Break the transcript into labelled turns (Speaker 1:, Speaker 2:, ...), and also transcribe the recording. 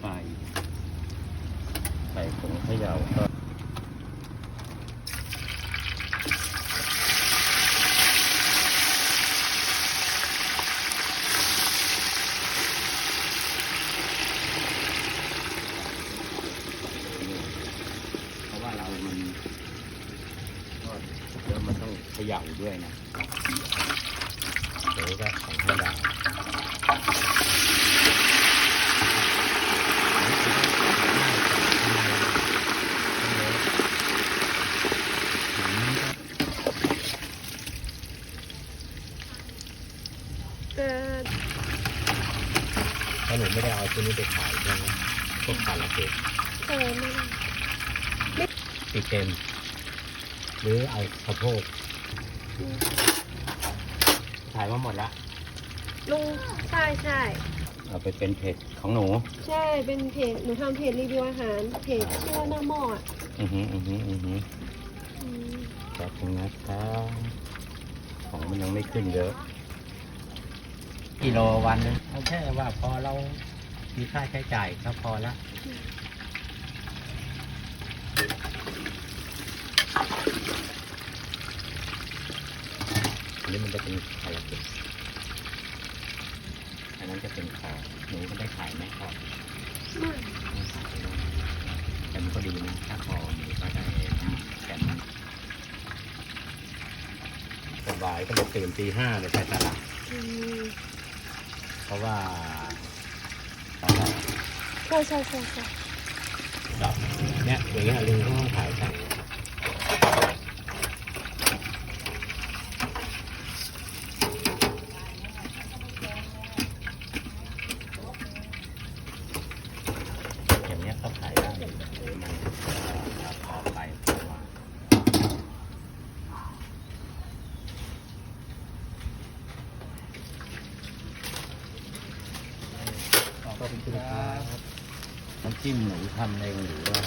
Speaker 1: ำปใส่ผงเขย่าก็เพราะว่าเรามันก็เดี๋ยวมันต้องเขย่าด้วยนะเดี๋ยวก็ของธรรมดาอืม
Speaker 2: เออ
Speaker 1: ถ้าหนูไม่ได้เอาตัวนี้ไปขายใช่ไหมพวกคารเกะ
Speaker 2: เออไม่
Speaker 1: ติดเต็ม หรือเอาข้าวโพดขายมาหมดละ
Speaker 2: ลุงใช่ใช่
Speaker 1: เอาไปเป็นเพจของหนู
Speaker 2: ใช่เป็นเพจหนูทำเพจรีวิวอาหารเพจชื่อว่าหน้าหม้ออะ
Speaker 1: อือหืออือหืออือหือ
Speaker 2: อืม
Speaker 1: ขอบคุณนะครับของมันยังไม่ขึ้นเยอะ กิโลวันนึงเอาแค่ว่าพอเรามีค่าใช้จ่ายก็พอละอันนี้มันจะเป็นคาราเกะอันนั้นจะเป็นคอหนูก็ได้ขายไหมคอ
Speaker 2: ไม่
Speaker 1: แต่มันก็ดีนะถ้าคอหนูก็ได้แต่มันสบายก็เลยตื่นตีห้าเลยไปตลาด
Speaker 2: อืม
Speaker 1: ราะว่าตลาด
Speaker 2: ใช่ใช่ใช่ใช่
Speaker 1: ดอกเนี่ยอย่างเงี้ยลุงเขาต้องขายกันอย่างเงี้ยเขาขายได้มันพอไปพอมาข อบคุณครับน้ำจิ้มหนูทำเองหรือว่า